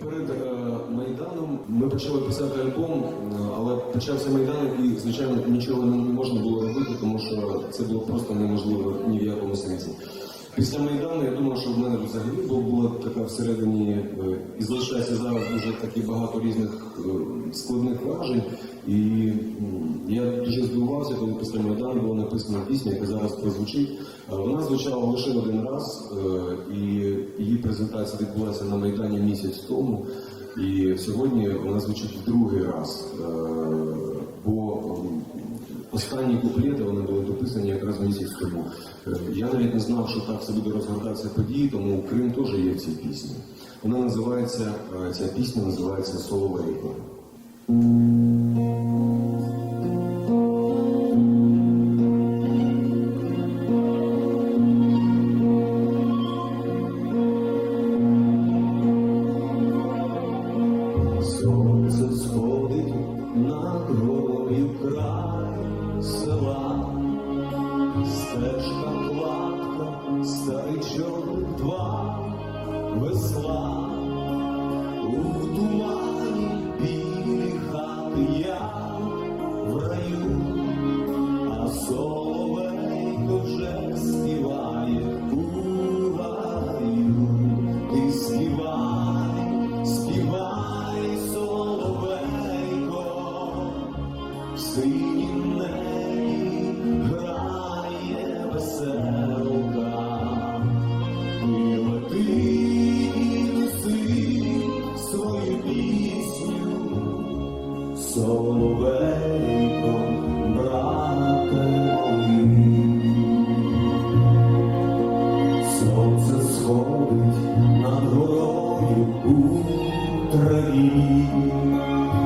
これだか ми почали писати альбом, е, але почався Майдан і, звичайно, нічого не можна було робити, тому що це було просто неможливо ні в якому сенсі. Після Майдану я думав, що в мене взагалі бу- була така всередині е, і залишається зараз дуже такі багато різних е, складних вражень. І я дуже здивувався, коли після Майдану була написана пісня, яка зараз прозвучить. Вона звучала лише один раз, і її презентація відбулася на Майдані місяць тому. І сьогодні вона звучить другий раз. Е, Бо останні куплети вони були дописані якраз місяць тому. Е, Я навіть не знав, що так це буде розгортатися події, тому Крим теж є в цій пісні. Вона називається, е, ця пісня називається Соловейко. Стежка гладка, старий чорний два весла, у тумані білі хати я в раю, а соловейко вже співає у гаю. Ти співай, співай, соловейко, в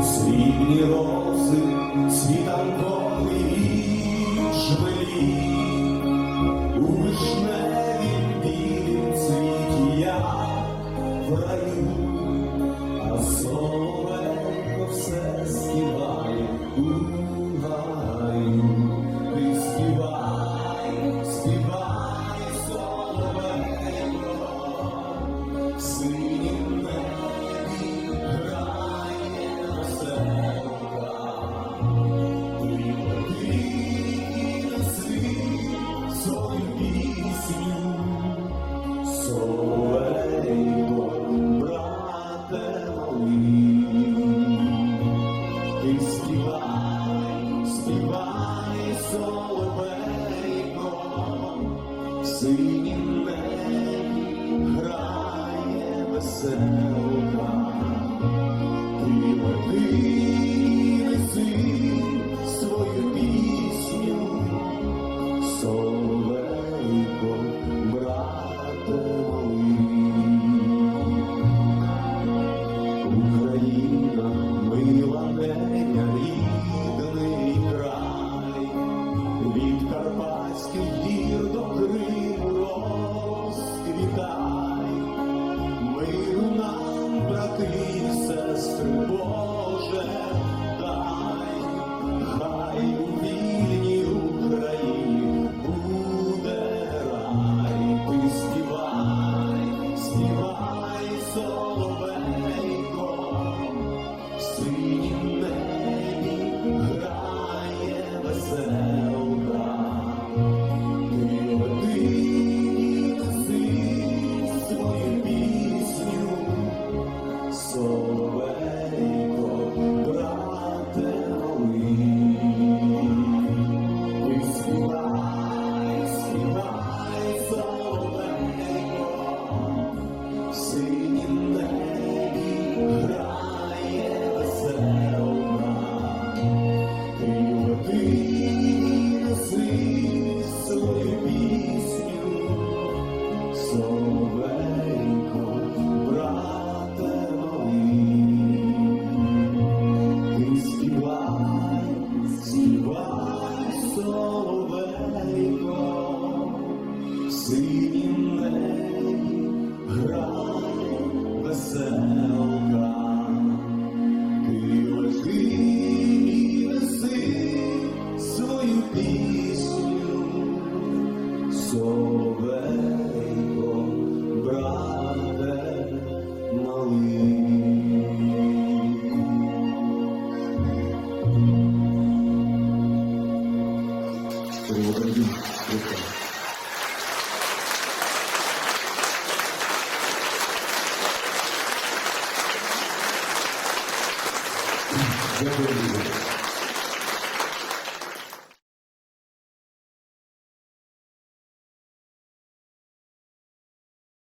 срібні рози, світанкові жвелі, у вишневім білім цвіті я в синім небі грає веселка. Соловейко, дорогим предкам. Дякую.